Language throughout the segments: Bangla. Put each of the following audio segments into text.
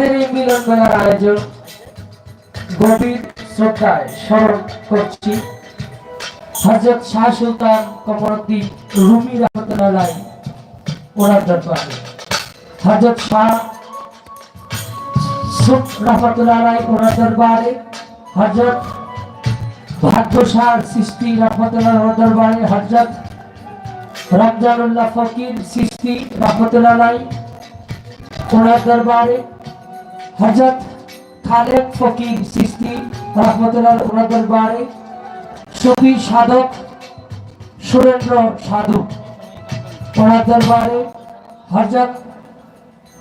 এই মিলন মেলার আয়োজন গভীর শ্রদ্ধায় স্মরণ করছি। হজরত শাহ সুলতান কমরুদ্দিন রুমি রহমতুল্লাহ ওনার দরবারে হজরত শাহ সুখ রহমতুল্লাহ ওনার দরবারে হজরত ভাগ্য শাহ সৃষ্টি রহমতুল্লাহ দরবারে হজরত রমজানুল্লাহ ফকির সৃষ্টি রহমতুল্লাহ ওনার দরবারে হজরত খালেদ ফকির সৃষ্টি রহমতুল্লাহ ওনার দরবারে সুফি সাধক সুরেন্দ্র সাধু ওনার দরবারে হজরত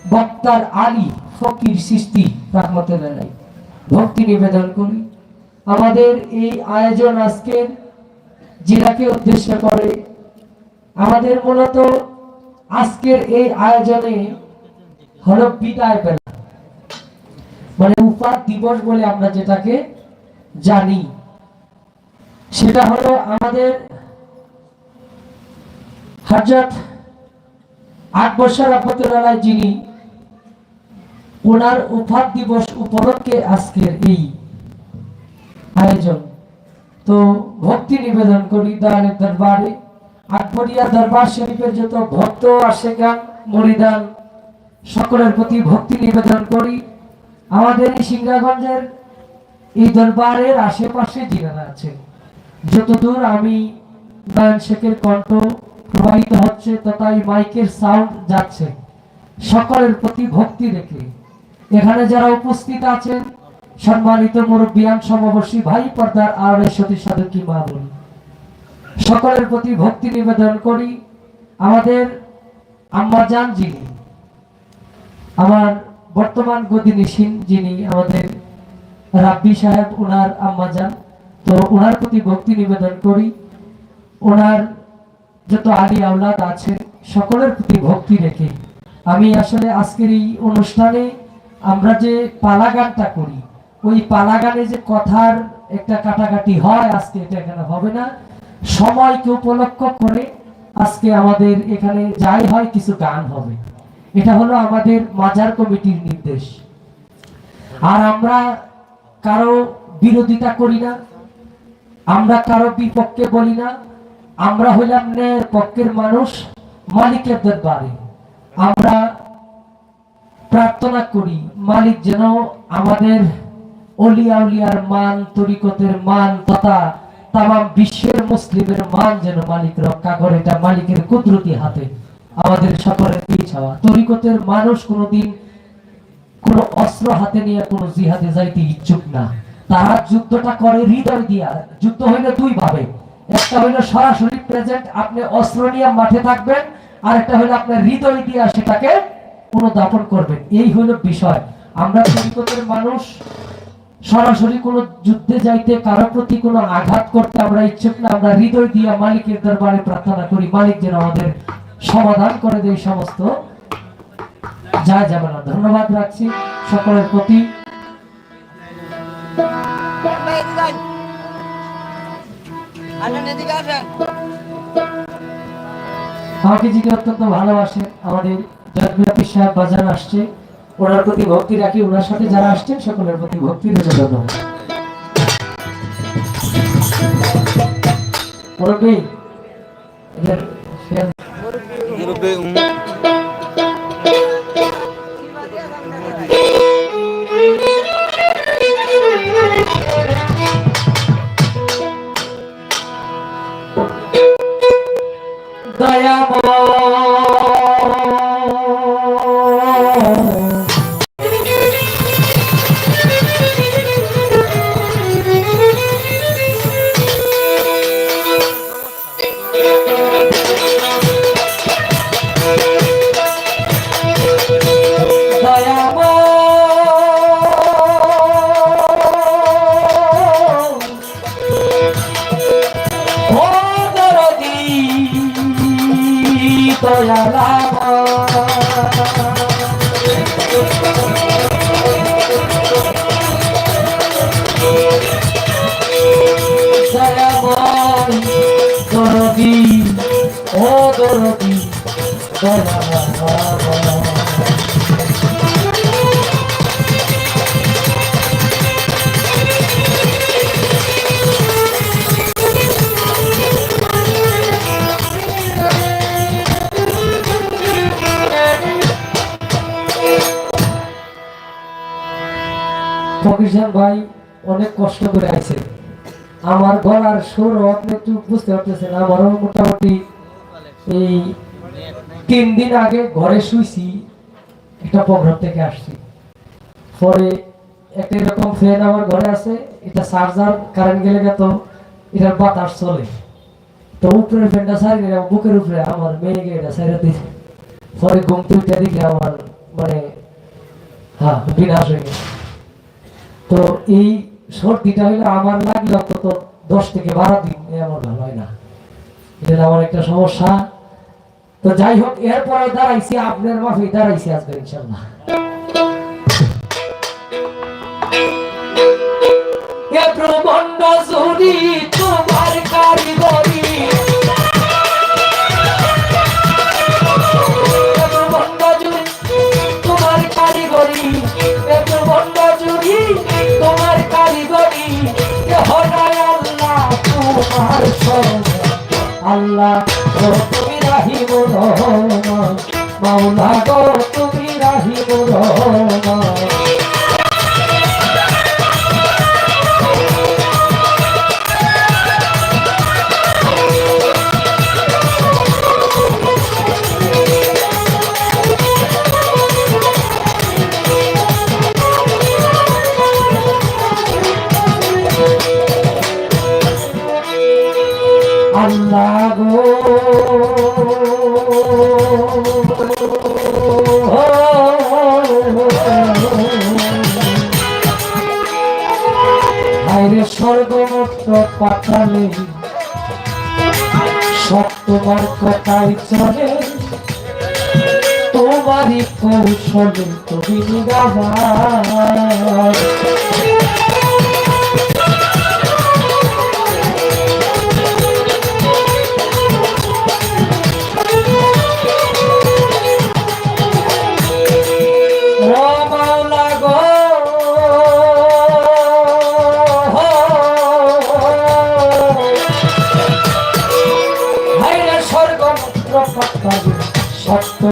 বক্তার আলী ফকির সৃষ্টি রহমতুল্লাহ ভক্তি নিবেদন করি। আমাদের এই আয়োজন আজকের জেলাকে উদ্দেশ্য করে। আমাদের মূলত আজকের এই আয়োজনে হলো বিদায় বেলা। মানে উপার দিবস বলে আমরা যেটাকে জানি। সেটা হলো আমাদের হজরত আট বছর রহমতুল্লাহ যিনি ওনার উপার দিবস উপলক্ষে আজকের এই আয়োজন। তো ভক্তি নিবেদন করি দয়ালের দরবারে। আকবরিয়া দরবার শরীফের যত ভক্ত আশেগান মরিদান, সকলের প্রতি ভক্তি নিবেদন করি। আমাদের এই সিংহাগঞ্জের এই দরবারের আশেপাশে জিনারা আছে, যতদূর আমি নয়ন শেখের কণ্ঠ প্রবাহিত হচ্ছে তথা এই মাইকের সাউন্ড যাচ্ছে। সকলের প্রতি ভক্তি রেখে এখানে যারা উপস্থিত আছেন, সম্মানিত মুরব্বিয়ান সমবর্ষী ভাই পর্দার আর সতী সাধকী মা বলি সকলের প্রতি ভক্তি নিবেদন করি। আমাদের আম্মাজান যিনি, আমার বর্তমান গদিনিসীন যিনি আমাদের রাব্বি সাহেব ওনার আম্মাজান তো ওনার প্রতি ভক্তি নিবেদন করি। ওনার যত আলী আওলাদ আছে, সকলের প্রতি ভক্তি রেখে। আমি আসলে আজকের এই অনুষ্ঠানে আমরা যে পালা গানটা করি, ওই পালা গানে যে কথার একটা কাটাকাটি হয় আজকে, এটা এখানে হবে না। সময়কে উপলক্ষ করে আজকে আমাদের এখানে যাই হয়, কিছু গান হবে। এটা হলো আমাদের মাজার কমিটির নির্দেশ। আর আমরা কারও বিরোধিতা করি না, আমরা কারও বিপক্ষে বলি না, আমরা হইলাম ন্যায়ের পক্ষের মানুষ, মালিকের দরবারে। আমরা প্রার্থনা করি, মালিক যেন আমাদের অলিয়া উলিয়ার মান, তরিকতের মান তথা তাম বিশ্বের মুসলিমের মান যেন মালিক রক্ষা করে, এটা মালিকের কুদরতি হাতে। আমাদের সকলের এই চাওয়া? তরিকতের মানুষ কোনোদিন কোন অস্ত্র হাতে নিয়ে কোন জিহাদে যাইতে ইচ্ছুক না। তারা যুদ্ধটা করে হৃদয় দিয়া। যুদ্ধ হইলে দুই ভাবে। একটা হইল সরাসরি প্রেজেন্ট আপনি অস্ত্র নিয়ে মাঠে থাকবেন। আর একটা হইল আপনার হৃদয় দিয়া সেটাকে পুনঃদাপন করবেন। এই হইল বিষয়। আমরা তরিকতের মানুষ, সরাসরি কোনো যুদ্ধে যাইতে, কারও প্রতি কোনো আঘাত করতে আমরা ইচ্ছুক না। আমরা হৃদয় দিয়া মালিকের দরবারে প্রার্থনা করি, মালিক যেন আমাদের সমাধান করে দেয় সমস্ত। যা যাবে না ধন্যবাদ রাখছি সকলের প্রতি। আমাকে যিনি অত্যন্ত ভালোবাসেন, আমাদের জগবিরাপি সাহেব বাজার আসছে। ওনার প্রতি ভক্তি রাখি, ওনার সাথে যারা আসছেন, সকলের প্রতি ভক্তি রেখে ধন্যবাদ। ফ্যান beber ফকিরজান ভাই অনেক কষ্ট করে আইছে আমার গলার সুর আপনি একটু বুঝতে পারতেছেন, আমারও মোটামুটি এই তিন দিন আগে ঘরে শুইছি, একটা প্রোগ্রাম থেকে আসছি। পরে একটা এরকম ফ্যান আমার ঘরে আছে, এটা চার্জার কারেন্ট গেলে তো এটার বাতাস চলে। তো উপরের ফ্যানটা সারি বুকের উপরে আমার মেয়েকে এটা সাইরা দিয়েছে পরে ঘুম তুইটা দিকে আমার মানে হ্যাঁ বিনাশ হয়ে গেছে। তো এই সর্দিটা হইলে আমার লাগলে অন্তত দশ থেকে বারো দিন এ আমার ভালো হয় না। এটা আমার একটা সমস্যা। তো যাই হোক এরপরে দাঁড়াইছি, আপনার মাফি দাঁড়াইছি আজকে ইনশাল্লাহ ব্রহ্মাণ্ড জুড়ি তোমার তোমার আল্লাহ রাহিম মাওলা গো তুমি রাহিম রহমান সব তোমার কথাই চলে। তোমারই কৌশলে তুমি নিরাবার।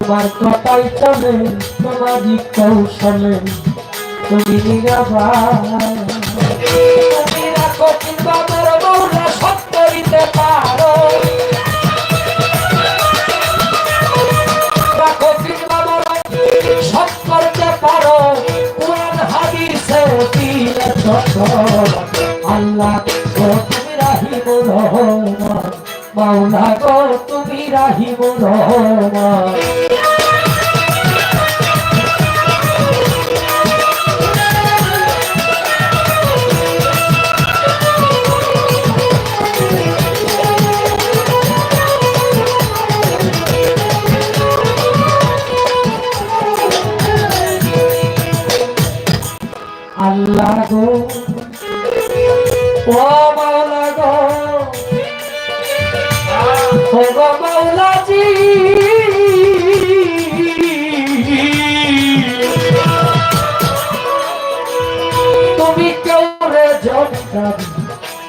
তোমার কথাই চলে তোমারই কৌশলে তুমি তুমি রাখো আল্লাহ তুমি রাহিম রহমান। মাওলা গো, তুমি রাহিম রহমান। জমিদারি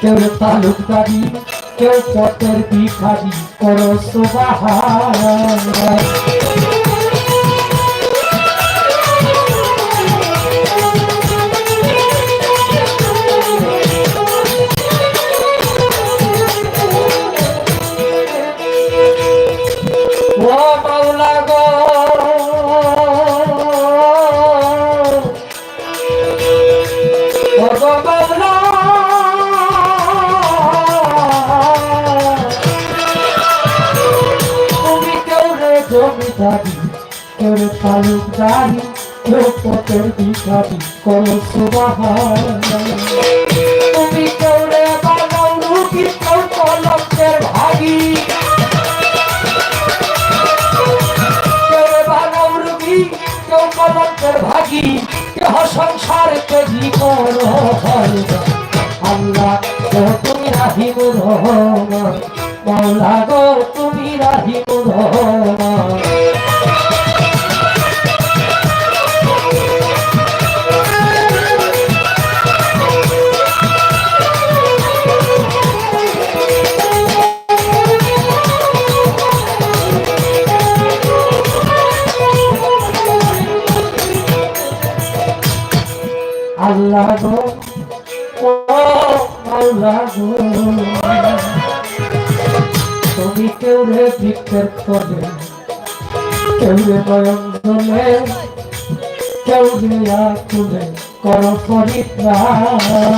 কেউ তালুকদারি কেউ পথের ভিখারি করো সুবাহান ভিখারি করো সুবাহান তুমি রে বানাও রুটি কেউ কলমের ভাগী বানাও রুগী রহমান। লাগো তুমি কেউ রে ভিক্ষের করে কেউ রে বয়ন্দনে কেউ রে আকুলে কর পরিত্রাণ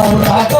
আল্লাহ